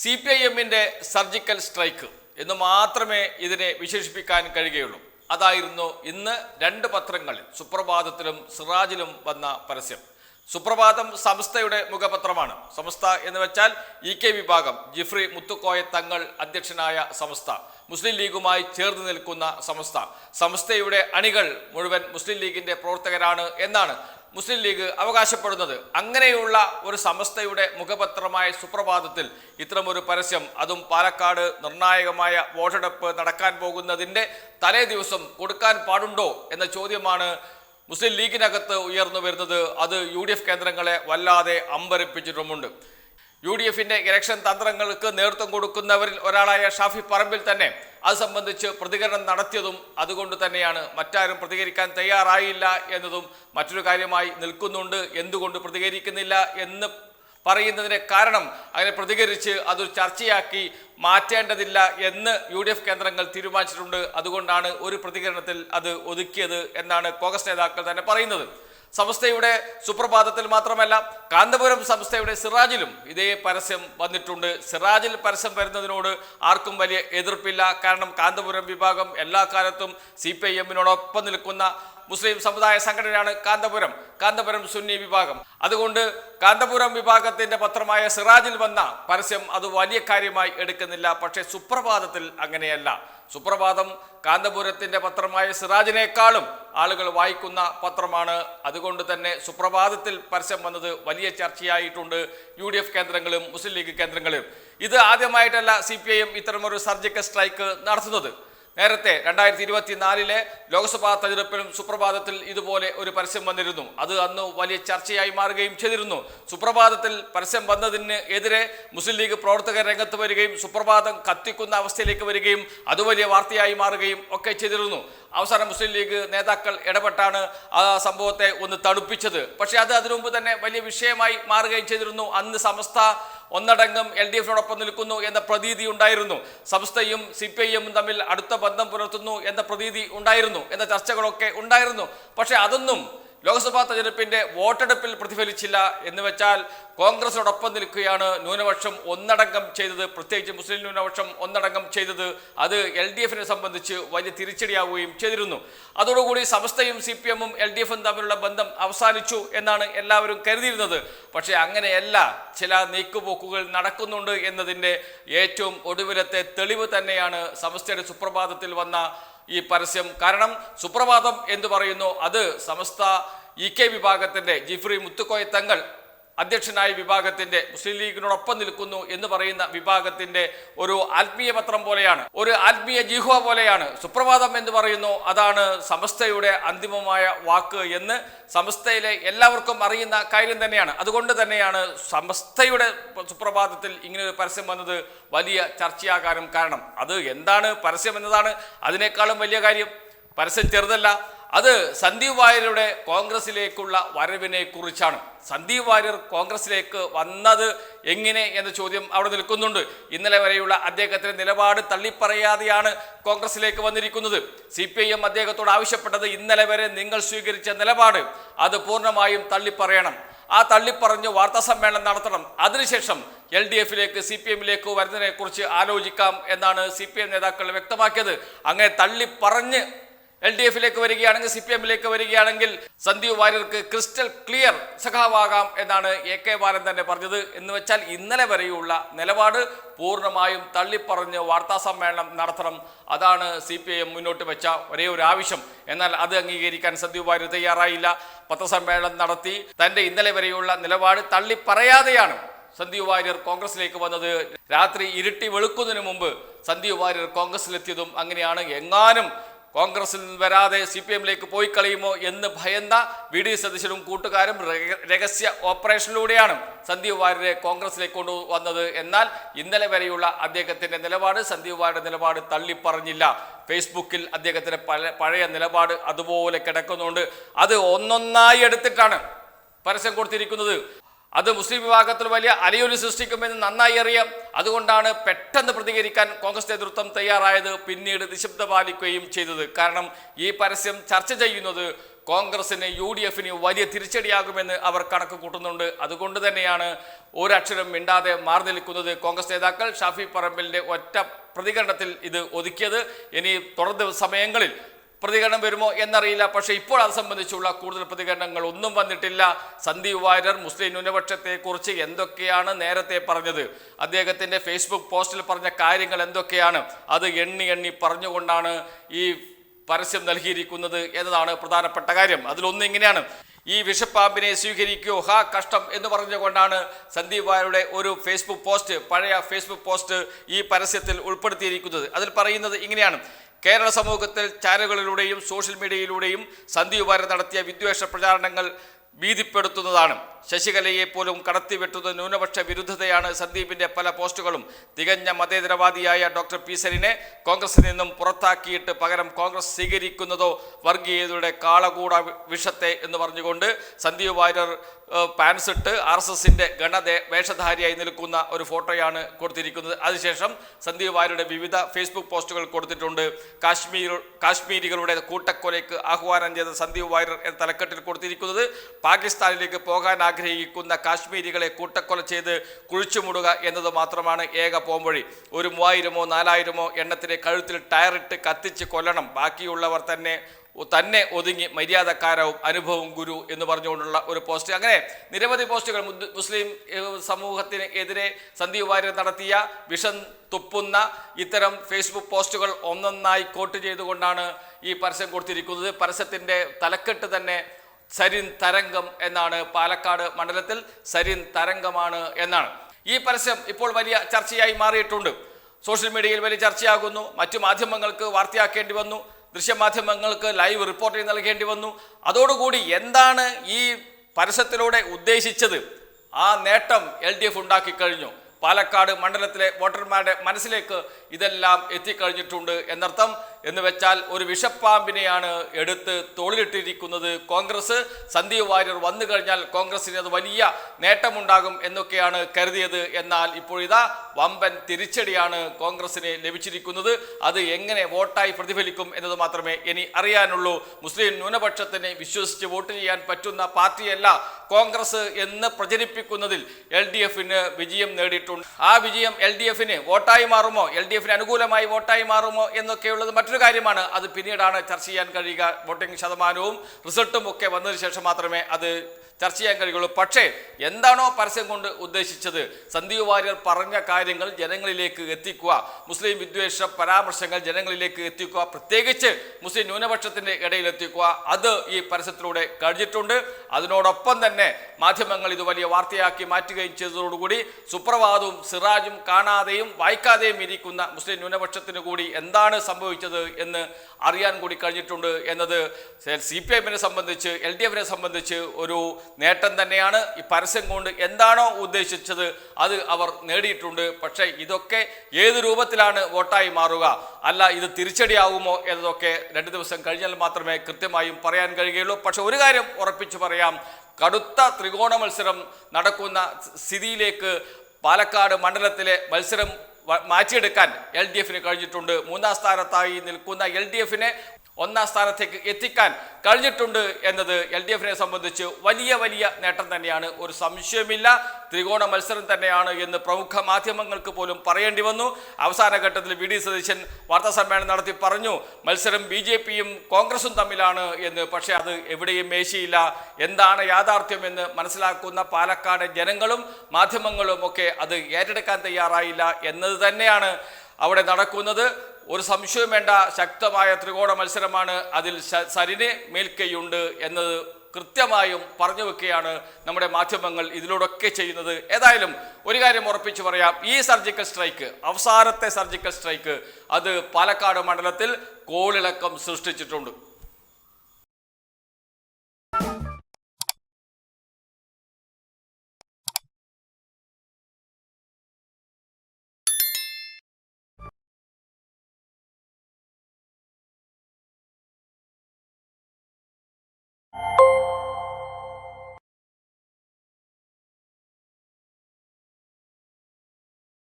C P I എമ്മിന്റെ surgical strike എന്ന് മാത്രമേ ഇതിനെ വിശേഷിപ്പിക്കാൻ കഴിയുകയുള്ളൂ. അതായിരുന്നു ഇന്ന് രണ്ട് പത്രങ്ങളിൽ സുപ്രഭാതത്തിലും സിറാജിലും വന്ന പരസ്യം. സുപ്രഭാതം സംസ്ഥയുടെ മുഖപത്രമാണ്. സംസ്ഥ എന്ന് വെച്ചാൽ ഇ കെ വിഭാഗം ജിഫ്രി മുത്തുക്കോയ തങ്ങൾ അധ്യക്ഷനായ സംസ്ഥ മുസ്ലിം ലീഗുമായി ചേർന്ന് നിൽക്കുന്ന സംസ്ഥ. സംസ്ഥയുടെ അണികൾ മുഴുവൻ മുസ്ലിം ലീഗിന്റെ പ്രവർത്തകരാണ് എന്നാണ് മുസ്ലിം ലീഗ് അവകാശപ്പെടുന്നത്. അങ്ങനെയുള്ള ഒരു സമസ്തയുടെ മുഖപത്രമായ സുപ്രഭാതത്തിൽ ഇത്തരമൊരു പരസ്യം അതും പാലക്കാട് നിർണായകമായ വോട്ടെടുപ്പ് നടക്കാൻ പോകുന്നതിന്റെ തലേ ദിവസം കൊടുക്കാൻ പാടുണ്ടോ എന്ന ചോദ്യമാണ് മുസ്ലിം ലീഗിനകത്ത് ഉയർന്നു വരുന്നത്. അത് യു ഡി എഫ് കേന്ദ്രങ്ങളെ വല്ലാതെ അമ്പരപ്പിച്ചിട്ടുമുണ്ട്. യു ഡി എഫിന്റെ ഇലക്ഷൻ തന്ത്രങ്ങൾക്ക് നേതൃത്വം കൊടുക്കുന്നവരിൽ ഒരാളായ ഷാഫി പറമ്പിൽ തന്നെ അത് സംബന്ധിച്ച് പ്രതികരണം നടത്തിയതും അതുകൊണ്ട് തന്നെയാണ് മറ്റാരും പ്രതികരിക്കാൻ തയ്യാറായില്ല എന്നതും മറ്റൊരു കാര്യമായി നിൽക്കുന്നുണ്ട്. എന്തുകൊണ്ട് പ്രതികരിക്കുന്നില്ല എന്ന് പറയുന്നതിന് കാരണം അങ്ങനെ പ്രതികരിച്ച് അതൊരു ചർച്ചയാക്കി മാറ്റേണ്ടതില്ല എന്ന് യു ഡി എഫ് കേന്ദ്രങ്ങൾ തീരുമാനിച്ചിട്ടുണ്ട്. അതുകൊണ്ടാണ് ഒരു പ്രതികരണത്തിൽ അത് ഒതുക്കിയത് എന്നാണ് കോൺഗ്രസ് നേതാക്കൾ തന്നെ പറയുന്നത്. സംസ്ഥയുടെ സുപ്രഭാതത്തിൽ മാത്രമല്ല കാന്തപുരം സംസ്ഥയുടെ സിറാജിലും ഇതേ പരസ്യം വന്നിട്ടുണ്ട്. സിറാജിൽ പരസ്യം വരുന്നതിനോട് ആർക്കും വലിയ എതിർപ്പില്ല. കാരണം കാന്തപുരം വിഭാഗം എല്ലാ കാലത്തും സി പി ഐ എമ്മിനോടൊപ്പം നിൽക്കുന്ന മുസ്ലിം സമുദായ സംഘടനയാണ് കാന്തപുരം കാന്തപുരം സുന്നി വിഭാഗം. അതുകൊണ്ട് കാന്തപുരം വിഭാഗത്തിന്റെ പത്രമായ സിറാജിൽ വന്ന പരസ്യം അത് വലിയ കാര്യമായി എടുക്കുന്നില്ല പക്ഷേ സുപ്രഭാതത്തിൽ അങ്ങനെയല്ല. സുപ്രഭാതം കാന്തപുരത്തിന്റെ പത്രമായ സിറാജിനേക്കാളും ആളുകൾ വായിക്കുന്ന പത്രമാണ്. അതുകൊണ്ട് തന്നെ സുപ്രഭാതത്തിൽ പരസ്യം വന്നത് വലിയ ചർച്ചയായിട്ടുണ്ട് യു ഡി എഫ് കേന്ദ്രങ്ങളും മുസ്ലിം ലീഗ് കേന്ദ്രങ്ങളും ഇത് ആദ്യമായിട്ടല്ല സി പി ഐ എം ഇത്തരമൊരു സർജിക്കൽ സ്ട്രൈക്ക് നടത്തുന്നത്. നേരത്തെ രണ്ടായിരത്തി ഇരുപത്തിനാലിലെ ലോക്സഭാ തെരഞ്ഞെടുപ്പിലും സുപ്രഭാതത്തിൽ ഇതുപോലെ ഒരു പരസ്യം വന്നിരുന്നു. അത് അന്ന് വലിയ ചർച്ചയായി മാറുകയും ചെയ്തിരുന്നു. സുപ്രഭാതത്തിൽ പരസ്യം വന്നതിന് എതിരെ മുസ്ലിം ലീഗ് പ്രവർത്തകർ രംഗത്ത് വരികയും സുപ്രഭാതം കത്തിക്കുന്ന അവസ്ഥയിലേക്ക് വരികയും അത് വലിയ വാർത്തയായി മാറുകയും ഒക്കെ ചെയ്തിരുന്നു. അവസാനം മുസ്ലിം ലീഗ് നേതാക്കൾ ഇടപെട്ടാണ് ആ സംഭവത്തെ ഒന്ന് തണുപ്പിച്ചത്. പക്ഷേ അത് അതിനുമുമ്പ് തന്നെ വലിയ വിഷയമായി മാറുകയും ചെയ്തിരുന്നു. അന്ന് സമസ്ത ഒന്നടങ്കം എൽ ഡി എഫിനോടൊപ്പം നിൽക്കുന്നു എന്ന പ്രതീതി ഉണ്ടായിരുന്നു. സംസ്ഥയും സി പി ഐ എമ്മും തമ്മിൽ അടുത്ത ബന്ധം പുലർത്തുന്നു എന്ന പ്രതീതി ഉണ്ടായിരുന്നു എന്ന ചർച്ചകളൊക്കെ ഉണ്ടായിരുന്നു. പക്ഷേ അതൊന്നും ലോക്സഭാ തെരഞ്ഞെടുപ്പിന്റെ വോട്ടെടുപ്പിൽ പ്രതിഫലിച്ചില്ല എന്ന് വെച്ചാൽ കോൺഗ്രസിനോടൊപ്പം നിൽക്കുകയാണ് ന്യൂനപക്ഷം ഒന്നടങ്കം ചെയ്തത് പ്രത്യേകിച്ച് മുസ്ലിം ന്യൂനപക്ഷം ഒന്നടങ്കം ചെയ്തത് അത് എൽ ഡി എഫിനെ സംബന്ധിച്ച് വലിയ തിരിച്ചടിയാവുകയും ചെയ്തിരുന്നു. അതോടുകൂടി സമസ്തയും സി പി എമ്മും എൽ ഡി എഫും തമ്മിലുള്ള ബന്ധം അവസാനിച്ചു എന്നാണ് എല്ലാവരും കരുതിയിരുന്നത്. പക്ഷേ അങ്ങനെയല്ല ചില നീക്കുപോക്കുകൾ നടക്കുന്നുണ്ട് എന്നതിന്റെ ഏറ്റവും ഒടുവിലത്തെ തെളിവ് തന്നെയാണ് സമസ്തയുടെ സുപ്രഭാതത്തിൽ വന്ന ഈ പരസ്യം. കാരണം സുപ്രഭാതം എന്ന് പറയുന്നു അത് സമസ്ത ഇ കെ വിഭാഗത്തിന്റെ ജിഫ്രി മുത്തുക്കോയ തങ്ങൾ അധ്യക്ഷനായ വിഭാഗത്തിന്റെ മുസ്ലിം ലീഗിനോടൊപ്പം നിൽക്കുന്നു എന്ന് പറയുന്ന വിഭാഗത്തിന്റെ ഒരു ആത്മീയ പത്രം പോലെയാണ്. ഒരു ആത്മീയ ജിഹ്വ പോലെയാണ്. സുപ്രഭാതം എന്ന് പറയുന്നു അതാണ് സമസ്തയുടെ അന്തിമമായ വാക്ക് എന്ന് സമസ്തയിലെ എല്ലാവർക്കും അറിയുന്ന കാര്യം തന്നെയാണ്. അതുകൊണ്ട് തന്നെയാണ് സമസ്തയുടെ സുപ്രഭാതത്തിൽ ഇങ്ങനെ ഒരു പരസ്യം വന്നത് വലിയ ചർച്ചയാകാനും കാരണം. അത് എന്താണ് പരസ്യം എന്നതാണ് അതിനേക്കാളും വലിയ കാര്യം. പരസ്യം ചെറുതല്ല. അത് സന്ദീപ് വാര്യരുടെ കോൺഗ്രസിലേക്കുള്ള വരവിനെ കുറിച്ചാണ് സന്ദീപ് വാര്യർ കോൺഗ്രസിലേക്ക് വന്നത് എങ്ങനെ എന്ന ചോദ്യം അവിടെ നിൽക്കുന്നുണ്ട്. ഇന്നലെ വരെയുള്ള അദ്ദേഹത്തിന്റെ നിലപാട് തള്ളിപ്പറയാതെയാണ് കോൺഗ്രസിലേക്ക് വന്നിരിക്കുന്നത്. സി പി ഐ എം അദ്ദേഹത്തോട് ആവശ്യപ്പെട്ടത് ഇന്നലെ വരെ നിങ്ങൾ സ്വീകരിച്ച നിലപാട് അത് പൂർണമായും തള്ളിപ്പറയണം. ആ തള്ളിപ്പറഞ്ഞ് വാർത്താ സമ്മേളനം നടത്തണം. അതിനുശേഷം എൽ ഡി എഫിലേക്ക് സി പി എമ്മിലേക്ക് വരുന്നതിനെ കുറിച്ച് ആലോചിക്കാം എന്നാണ് സി പി എം നേതാക്കൾ വ്യക്തമാക്കിയത്. അങ്ങനെ തള്ളിപ്പറഞ്ഞ് എൽ ഡി എഫിലേക്ക് വരികയാണെങ്കിൽ സി പി എമ്മിലേക്ക് വരികയാണെങ്കിൽ സന്ദീപ് വാര്യർക്ക് ക്രിസ്റ്റൽ ക്ലിയർ സഖാവാകാം എന്നാണ് എ കെ ബാലൻ തന്നെ പറഞ്ഞത്. എന്ന് വെച്ചാൽ ഇന്നലെ വരെയുള്ള നിലപാട് പൂർണമായും തള്ളിപ്പറഞ്ഞ് വാർത്താ സമ്മേളനം നടത്തണം. അതാണ് സി പി ഐ എം മുന്നോട്ട് വെച്ച ഒരേ ഒരു ആവശ്യം. എന്നാൽ അത് അംഗീകരിക്കാൻ സന്ദീപ് വാര്യർ തയ്യാറായില്ല. പത്രസമ്മേളനം നടത്തി തന്റെ ഇന്നലെ വരെയുള്ള നിലപാട് തള്ളിപ്പറയാതെയാണ് സന്ദീപ് വാര്യർ കോൺഗ്രസിലേക്ക് വന്നത്. രാത്രി ഇരുട്ടി വെളുക്കുന്നതിന് മുമ്പ് സന്ദീപ് വാര്യർ കോൺഗ്രസിലെത്തിയതും അങ്ങനെയാണ്. എങ്ങാനും കോൺഗ്രസിൽ വരാതെ സി പി എമ്മിലേക്ക് പോയി കളയുമോ എന്ന് ഭയന്ന വി ഡി സതീശനും കൂട്ടുകാരും രഹസ്യ ഓപ്പറേഷനിലൂടെയാണ് സന്ദീപ് വാര്യരെ കോൺഗ്രസിലേക്ക് കൊണ്ടുവന്നത്. എന്നാൽ ഇന്നലെ വരെയുള്ള അദ്ദേഹത്തിന്റെ നിലപാട് സന്ദീപ് വാര്യരുടെ നിലപാട് തള്ളിപ്പറഞ്ഞില്ല. ഫേസ്ബുക്കിൽ അദ്ദേഹത്തിന്റെ പഴയ നിലപാട് അതുപോലെ കിടക്കുന്നുണ്ട്. അത് ഒന്നൊന്നായി എടുത്തിട്ടാണ് പരസ്യം കൊടുത്തിരിക്കുന്നത്. അത് മുസ്ലിം വിഭാഗത്തിൽ വലിയ അലയൊലി സൃഷ്ടിക്കുമെന്ന് നന്നായി അറിയാം. അതുകൊണ്ടാണ് പെട്ടെന്ന് പ്രതികരിക്കാൻ കോൺഗ്രസ് നേതൃത്വം തയ്യാറായത് പിന്നീട് നിശബ്ദ പാലിക്കുകയും ചെയ്തത്. കാരണം ഈ പരസ്യം ചർച്ച ചെയ്യുന്നത് കോൺഗ്രസിന് യു ഡി എഫിന് വലിയ തിരിച്ചടിയാകുമെന്ന് അവർ കണക്ക് കൂട്ടുന്നുണ്ട് അതുകൊണ്ട് തന്നെയാണ് ഒരക്ഷരം മിണ്ടാതെ മാറി നിൽക്കുന്നത് കോൺഗ്രസ് നേതാക്കൾ. ഷാഫി പറമ്പലിന്റെ ഒറ്റ പ്രതികരണത്തിൽ ഇത് ഒതുക്കിയത്. ഇനി തുടർ സമയങ്ങളിൽ പ്രതികരണം വരുമോ എന്നറിയില്ല. പക്ഷേ ഇപ്പോൾ അത് സംബന്ധിച്ചുള്ള കൂടുതൽ പ്രതികരണങ്ങൾ ഒന്നും വന്നിട്ടില്ല. സന്ദീപ് വാര്യർ മുസ്ലിം ന്യൂനപക്ഷത്തെക്കുറിച്ച് എന്തൊക്കെയാണ് നേരത്തെ പറഞ്ഞത്? അദ്ദേഹത്തിന്റെ ഫേസ്ബുക്ക് പോസ്റ്റിൽ പറഞ്ഞ കാര്യങ്ങൾ എന്തൊക്കെയാണ്? അത് എണ്ണി എണ്ണി പറഞ്ഞുകൊണ്ടാണ് ഈ പരസ്യം നൽകിയിരിക്കുന്നത് എന്നതാണ് പ്രധാനപ്പെട്ട കാര്യം. അതിലൊന്ന് ഇങ്ങനെയാണ്. ഈ വിഷപ്പാമ്പിനെ സ്വീകരിക്കൂ ഹാ കഷ്ടം എന്ന് പറഞ്ഞുകൊണ്ടാണ് സന്ദീപ് വാര്യരുടെ ഒരു ഫേസ്ബുക്ക് പോസ്റ്റ് പഴയ ഫേസ്ബുക്ക് പോസ്റ്റ് ഈ പരസ്യത്തിൽ ഉൾപ്പെടുത്തിയിരിക്കുന്നത്. അതിൽ പറയുന്നത് ഇങ്ങനെയാണ്. കേരള സമൂഹത്തിൽ ചാനലുകളിലൂടെയും സോഷ്യൽ മീഡിയയിലൂടെയും സന്ദീപ് വാര്യർ നടത്തിയ വിദ്വേഷ പ്രചാരണങ്ങൾ ഭീതിപ്പെടുത്തുന്നതാണ്. ശശികലയെ പോലും കടത്തിവെട്ടുന്ന ന്യൂനപക്ഷ വിരുദ്ധതയാണ് സന്ദീപിന്റെ പല പോസ്റ്റുകളും. തികഞ്ഞ മതേതരവാദിയായ ഡോക്ടർ പി സരിനെ കോൺഗ്രസിൽ നിന്നും പുറത്താക്കിയിട്ട് പകരം കോൺഗ്രസ് സ്വീകരിക്കുന്നതോ വർഗീയതയുടെ കാളകൂട വിഷത്തെ എന്ന് പറഞ്ഞുകൊണ്ട് സന്ദീപ് വാര്യർ ഏഹ്, പാൻസ് ഇട്ട് ആർ എസ് എസിന്റെ ഗണദേ വേഷധാരിയായി നിൽക്കുന്ന ഒരു ഫോട്ടോയാണ് കൊടുത്തിരിക്കുന്നത്. അതിനുശേഷം സന്ദീപ് വാര്യരുടെ വിവിധ ഫേസ്ബുക്ക് പോസ്റ്റുകൾ കൊടുത്തിട്ടുണ്ട്. കാശ്മീർ കാശ്മീരികളുടെ കൂട്ടക്കൊലയ്ക്ക് ആഹ്വാനം ചെയ്ത സന്ദീപ് വാര്യർ എന്ന തലക്കെട്ടിൽ കൊടുത്തിരിക്കുന്നത്. പാകിസ്ഥാനിലേക്ക് പോകാൻ ആഗ്രഹിക്കുന്ന കാശ്മീരികളെ കൂട്ടക്കൊല ചെയ്ത് കുഴിച്ചുമുടുക എന്നത് മാത്രമാണ് ഏക പോംവഴി. ഒരു മൂവായിരമോ നാലായിരമോ എണ്ണത്തിലെ കഴുത്തിൽ ടയറിട്ട് കത്തിച്ച് കൊല്ലണം. ബാക്കിയുള്ളവർ തന്നെ തന്നെ ഒതുങ്ങി മര്യാദക്കാരവും അനുഭവം ഗുരു എന്ന് പറഞ്ഞുകൊണ്ടുള്ള ഒരു പോസ്റ്റ്. അങ്ങനെ നിരവധി പോസ്റ്റുകൾ മുസ്ലിം സമൂഹത്തിന് എതിരെ സന്ദീപ് വാര്യർ നടത്തിയ വിഷം തുപ്പുന്ന ഇത്തരം ഫേസ്ബുക്ക് പോസ്റ്റുകൾ ഒന്നൊന്നായി കോട്ട് ചെയ്തുകൊണ്ടാണ് ഈ പരസ്യം കൊടുത്തിരിക്കുന്നത്. പരസ്യത്തിന്റെ തലക്കെട്ട് തന്നെ സരിൻ തരംഗം എന്നാണ്. പാലക്കാട് മണ്ഡലത്തിൽ സരിൻ തരംഗമാണ് എന്നാണ്. ഈ പരസ്യം ഇപ്പോൾ വലിയ ചർച്ചയായി മാറിയിട്ടുണ്ട്. സോഷ്യൽ മീഡിയയിൽ വലിയ ചർച്ചയാകുന്നു. മറ്റു മാധ്യമങ്ങൾക്ക് വാർത്തയാക്കേണ്ടി വന്നു. ദൃശ്യമാധ്യമങ്ങൾക്ക് ലൈവ് റിപ്പോർട്ട് നൽകേണ്ടി വന്നു. അതോടുകൂടി എന്താണ് ഈ പരസ്യത്തിലൂടെ ഉദ്ദേശിച്ചത്? ആ നേട്ടം എൽ ഡി എഫ് ഉണ്ടാക്കി കഴിഞ്ഞു പാലക്കാട് മണ്ഡലത്തിലെ വോട്ടർമാരുടെ മനസ്സിലേക്ക് ഇതെല്ലാം എത്തിക്കഴിഞ്ഞിട്ടുണ്ട് എന്നർത്ഥം എന്ന് വെച്ചാൽ ഒരു വിഷപ്പാമ്പിനെയാണ് എടുത്ത് തോളിലിട്ടിരിക്കുന്നത് കോൺഗ്രസ്. സന്ദീപ് വാര്യർ വന്നു കഴിഞ്ഞാൽ കോൺഗ്രസിന് അത് വലിയ നേട്ടമുണ്ടാകും എന്നൊക്കെയാണ് കരുതിയത്. എന്നാൽ ഇപ്പോഴിതാ വമ്പൻ തിരിച്ചടിയാണ് കോൺഗ്രസിന് ലഭിച്ചിരിക്കുന്നത്. അത് എങ്ങനെ വോട്ടായി പ്രതിഫലിക്കും എന്നത് മാത്രമേ ഇനി അറിയാനുള്ളൂ. മുസ്ലിം ന്യൂനപക്ഷത്തിന് വിശ്വസിച്ച് വോട്ട് ചെയ്യാൻ പറ്റുന്ന പാർട്ടിയല്ല കോൺഗ്രസ് എന്ന് പ്രചരിപ്പിക്കുന്നതിൽ എൽ ഡി എഫിന് വിജയം നേടിയിട്ടുണ്ട്. ആ വിജയം എൽ ഡി എഫിന് വോട്ടായി മാറുമോ? എൽ ഡി എഫിന് അനുകൂലമായി വോട്ടായി മാറുമോ എന്നൊക്കെയുള്ളത് മറ്റൊരു കാര്യമാണ് അത് പിന്നീടാണ് ചർച്ച ചെയ്യാൻ കഴിയുക. വോട്ടിംഗ് ശതമാനവും റിസൾട്ടും ഒക്കെ വന്നതിന് ശേഷം മാത്രമേ അത് ചർച്ച ചെയ്യാൻ കഴിയുള്ളൂ. പക്ഷേ എന്താണോ പരസ്യം കൊണ്ട് ഉദ്ദേശിച്ചത്? സന്ദീപ് വാര്യർ പറഞ്ഞ കാര്യങ്ങൾ ജനങ്ങളിലേക്ക് എത്തിക്കുക മുസ്ലിം വിദ്വേഷ പരാമർശങ്ങൾ ജനങ്ങളിലേക്ക് എത്തിക്കുക പ്രത്യേകിച്ച് മുസ്ലിം ന്യൂനപക്ഷത്തിന്റെ ഇടയിൽ എത്തിക്കുക അത് ഈ പരസ്യത്തിലൂടെ കഴിഞ്ഞിട്ടുണ്ട്. അതിനോടൊപ്പം തന്നെ മാധ്യമങ്ങൾ ഇത് വലിയ വാർത്തയാക്കി മാറ്റുകയും ചെയ്തതോടുകൂടി സുപ്രഭാതവും സിറാജും കാണാതെയും വായിക്കാതെയും ഇരിക്കുന്ന മുസ്ലിം ന്യൂനപക്ഷത്തിന് കൂടി എന്താണ് സംഭവിച്ചത് എന്ന് അറിയാൻ കൂടി കഴിഞ്ഞിട്ടുണ്ട് എന്നത് സി പി എമ്മിനെ സംബന്ധിച്ച് എൽ ഡി എഫിനെ സംബന്ധിച്ച് ഒരു നേട്ടം തന്നെയാണ്. ഈ പരസ്യം കൊണ്ട് എന്താണോ ഉദ്ദേശിച്ചത് അത് അവർ നേടിയിട്ടുണ്ട്. പക്ഷേ ഇതൊക്കെ ഏത് രൂപത്തിലാണ് വോട്ടായി മാറുക? അല്ല ഇത് തിരിച്ചടിയാവുമോ എന്നതൊക്കെ രണ്ട് ദിവസം കഴിഞ്ഞാൽ മാത്രമേ കൃത്യമായും പറയാൻ കഴിയുകയുള്ളൂ. പക്ഷെ ഒരു കാര്യം ഉറപ്പിച്ചു പറയാം. കടുത്ത ത്രികോണ മത്സരം നടക്കുന്ന സ്ഥിതിയിലേക്ക് പാലക്കാട് മണ്ഡലത്തിലെ മത്സരം മാറ്റിയെടുക്കാൻ എൽ ഡി എഫിന് കഴിഞ്ഞിട്ടുണ്ട്. മൂന്നാം സ്ഥാനത്തായി നിൽക്കുന്ന എൽ ഡി എഫിനെ ഒന്നാം സ്ഥാനത്തേക്ക് എത്തിക്കാൻ കഴിഞ്ഞിട്ടുണ്ട് എന്നത് എൽ ഡി എഫിനെ സംബന്ധിച്ച് വലിയ വലിയ നേട്ടം തന്നെയാണ്. ഒരു സംശയമില്ല ത്രികോണ മത്സരം തന്നെയാണ് എന്ന് പ്രമുഖ മാധ്യമങ്ങൾക്ക് പോലും പറയേണ്ടി വന്നു. അവസാന ഘട്ടത്തിൽ വി ഡി സതീശൻ വാർത്താസമ്മേളനം നടത്തി പറഞ്ഞു മത്സരം ബി ജെ പിയും കോൺഗ്രസും തമ്മിലാണ് എന്ന്. പക്ഷേ അത് എവിടെയും മേശിയില്ല. എന്താണ് യാഥാർത്ഥ്യം എന്ന് മനസ്സിലാക്കുന്ന പാലക്കാട് ജനങ്ങളും മാധ്യമങ്ങളും ഒക്കെ അത് ഏറ്റെടുക്കാൻ തയ്യാറായില്ല എന്നത് തന്നെയാണ് അവിടെ നടക്കുന്നത്. ഒരു സംശയവും വേണ്ട ശക്തമായ ത്രികോണ മത്സരമാണ് അതിൽ സരിന് മേൽക്കൈയുണ്ട് എന്നത് കൃത്യമായും പറഞ്ഞു വെക്കുകയാണ് നമ്മുടെ മാധ്യമങ്ങൾ ഇതിലൂടെയൊക്കെ ചെയ്യുന്നത്. ഏതായാലും ഒരു കാര്യം ഉറപ്പിച്ചു പറയാം ഈ സർജിക്കൽ സ്ട്രൈക്ക് അവസാനത്തെ സർജിക്കൽ സ്ട്രൈക്ക് അത് പാലക്കാട് മണ്ഡലത്തിൽ കോളിളക്കം സൃഷ്ടിച്ചിട്ടുണ്ട്.